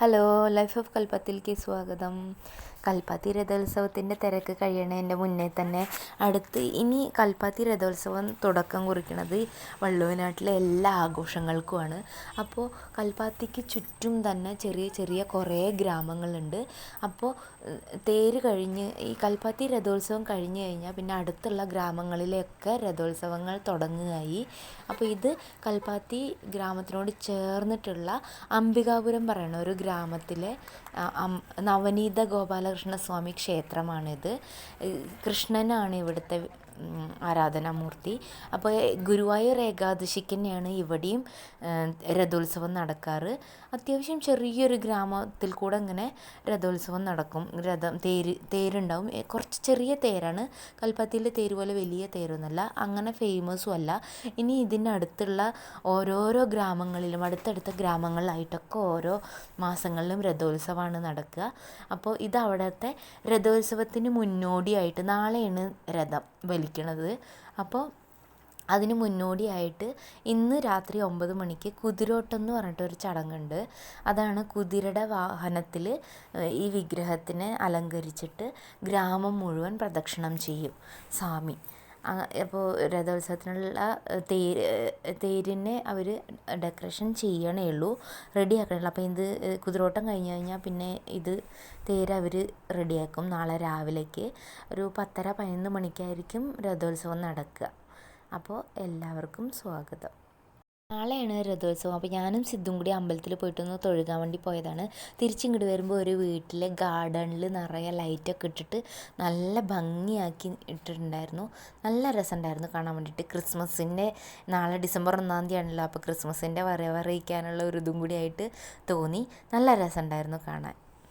Hello life of कलपति के स्वागतम കൽപ്പാത്തി രഥോത്സവത്തിന്റെ തിരക്ക് കഴിയണതിന്റെ മുന്നേ തന്നെ അടുത്ത് ഇനി കൽപ്പാത്തി രഥോത്സവം തുടക്കം കുറിക്കുന്നത് വള്ളുവനാട്ടിലെ എല്ലാ ആഘോഷങ്ങൾക്കുമാണ്. അപ്പോൾ കൽപ്പാത്തിക്ക് ചുറ്റും തന്നെ ചെറിയ ചെറിയ കുറേ ഗ്രാമങ്ങളുണ്ട്. അപ്പോൾ തേര് കഴിഞ്ഞ് ഈ കൽപ്പാത്തി രഥോത്സവം കഴിഞ്ഞ് കഴിഞ്ഞാൽ പിന്നെ അടുത്തുള്ള ഗ്രാമങ്ങളിലൊക്കെ രഥോത്സവങ്ങൾ തുടങ്ങുകയായി. അപ്പോൾ ഇത് കൽപ്പാത്തി ഗ്രാമത്തിനോട് ചേർന്നിട്ടുള്ള അംബികാപുരം പറയണ ഒരു ഗ്രാമത്തിലെ നവനീത ഗോപാലകൃഷ്ണ സ്വാമി ക്ഷേത്രമാണിത്. കൃഷ്ണനാണ് ഇവിടുത്തെ ആരാധനാമൂർത്തി. അപ്പോൾ ഗുരുവായൂർ ഏകാദശിക്ക് തന്നെയാണ് ഇവിടെയും രഥോത്സവം നടക്കാറ്. അത്യാവശ്യം ചെറിയൊരു ഗ്രാമത്തിൽ കൂടെ അങ്ങനെ രഥോത്സവം നടക്കും. രഥം തേര് തേരുണ്ടാവും. കുറച്ച് ചെറിയ തേരാണ്. കൽപ്പത്തിയിലെ തേര് പോലെ വലിയ തേരൊന്നുമല്ല അങ്ങനെ ഫേമസും അല്ല. ഇനി ഇതിന്റെ അടുത്തുള്ള ഓരോരോ ഗ്രാമങ്ങളിലും അടുത്തടുത്ത ഗ്രാമങ്ങളിലായിട്ടൊക്കെ ഓരോ മാസങ്ങളിലും രഥോത്സവമാണ് നടക്കുക. അപ്പോൾ ഇത് അവിടുത്തെ രഥോത്സവത്തിന് മുന്നോടിയായിട്ട് നാളെയാണ് രഥം വലിക്കണത് അപ്പോൾ അതിന് മുന്നോടിയായിട്ട് ഇന്ന് രാത്രി ഒമ്പത് മണിക്ക് കുതിരോട്ടം എന്ന് പറഞ്ഞിട്ടൊരു ചടങ്ങുണ്ട്. അതാണ് കുതിരയുടെ വാഹനത്തിൽ ഈ വിഗ്രഹത്തിനെ അലങ്കരിച്ചിട്ട് ഗ്രാമം മുഴുവൻ പ്രദക്ഷിണം ചെയ്യും. സ്വാമി. അപ്പോൾ രഥോത്സവത്തിനുള്ള തേര് തേരിനെ അവർ ഡെക്കറേഷൻ ചെയ്യണേ ഉള്ളൂ റെഡി ആക്കണേ അപ്പോൾ ഇത് കുതിരോട്ടം കഴിഞ്ഞ് കഴിഞ്ഞാൽ പിന്നെ ഇത് തേര് അവർ റെഡിയാക്കും നാളെ രാവിലേക്ക്. ഒരു പത്തര പതിനൊന്ന് മണിക്കായിരിക്കും രഥോത്സവം നടക്കുക. അപ്പോൾ എല്ലാവർക്കും സ്വാഗതം. നാളെയാണ് രഥോത്സവം. അപ്പോൾ ഞാനും സിദ്ധും കൂടി അമ്പലത്തിൽ പോയിട്ടൊന്ന് തൊഴുകാൻ വേണ്ടി പോയതാണ്. തിരിച്ചിങ്ങോട്ട് വരുമ്പോൾ ഒരു വീട്ടിലെ ഗാർഡനിൽ നിറയെ ലൈറ്റൊക്കെ ഇട്ടിട്ട് നല്ല ഭംഗിയാക്കി ഇട്ടിട്ടുണ്ടായിരുന്നു. നല്ല രസമുണ്ടായിരുന്നു കാണാൻ വേണ്ടിയിട്ട്. ക്രിസ്മസിന്റെ നാളെ ഡിസംബർ ഒന്നാം തീയതി ആണല്ലോ അപ്പോൾ ക്രിസ്മസിന്റെ വരവറിയിക്കാനുള്ള ഒരു ഇതും കൂടി ആയിട്ട് തോന്നി. നല്ല രസമുണ്ടായിരുന്നു കാണാൻ.